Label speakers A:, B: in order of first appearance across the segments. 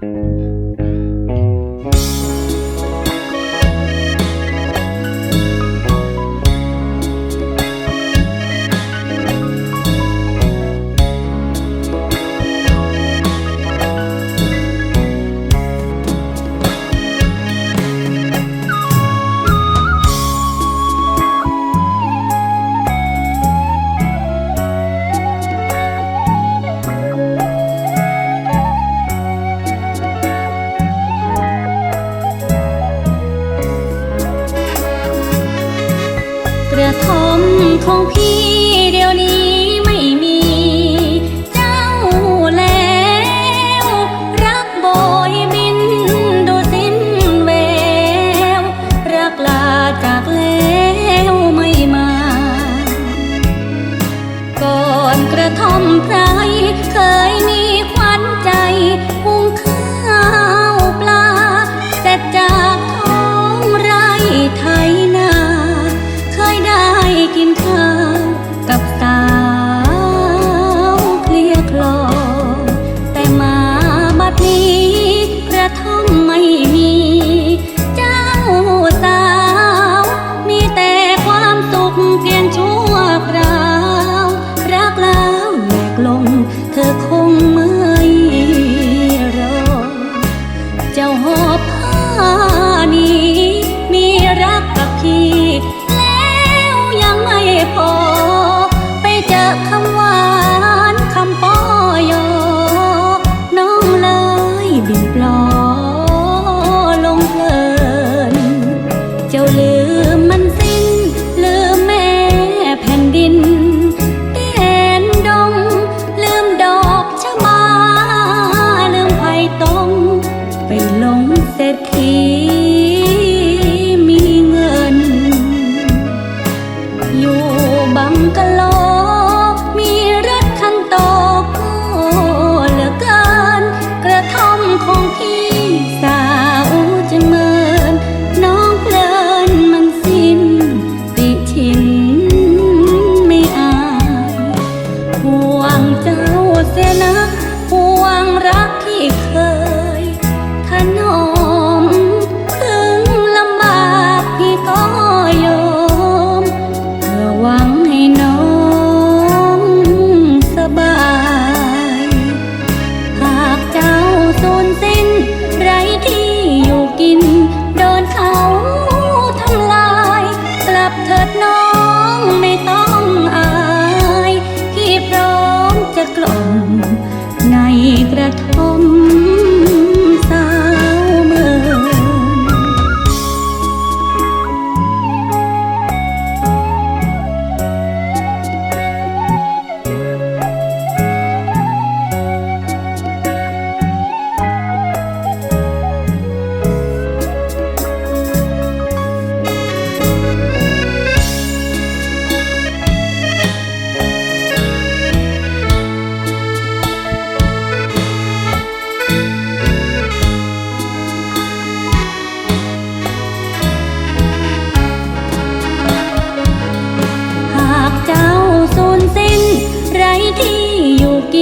A: thank you ของพี่เดี๋ยวนี้ไม่มี เจ้าแล้ว รักโบยบินดูสิ้นแวว รักลาจากแล้วไม่มา ก่อนกระทอ บังกะโล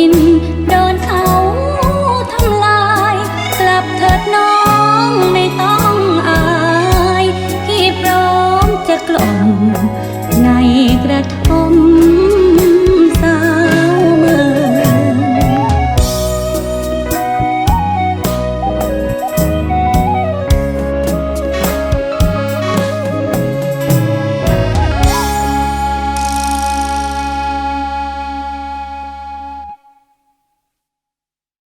A: ิน โดนเขาทำลาย กลับเถิดน้องไม่ต้องอายพี่พร้อมจะกล่อมในกระท่อม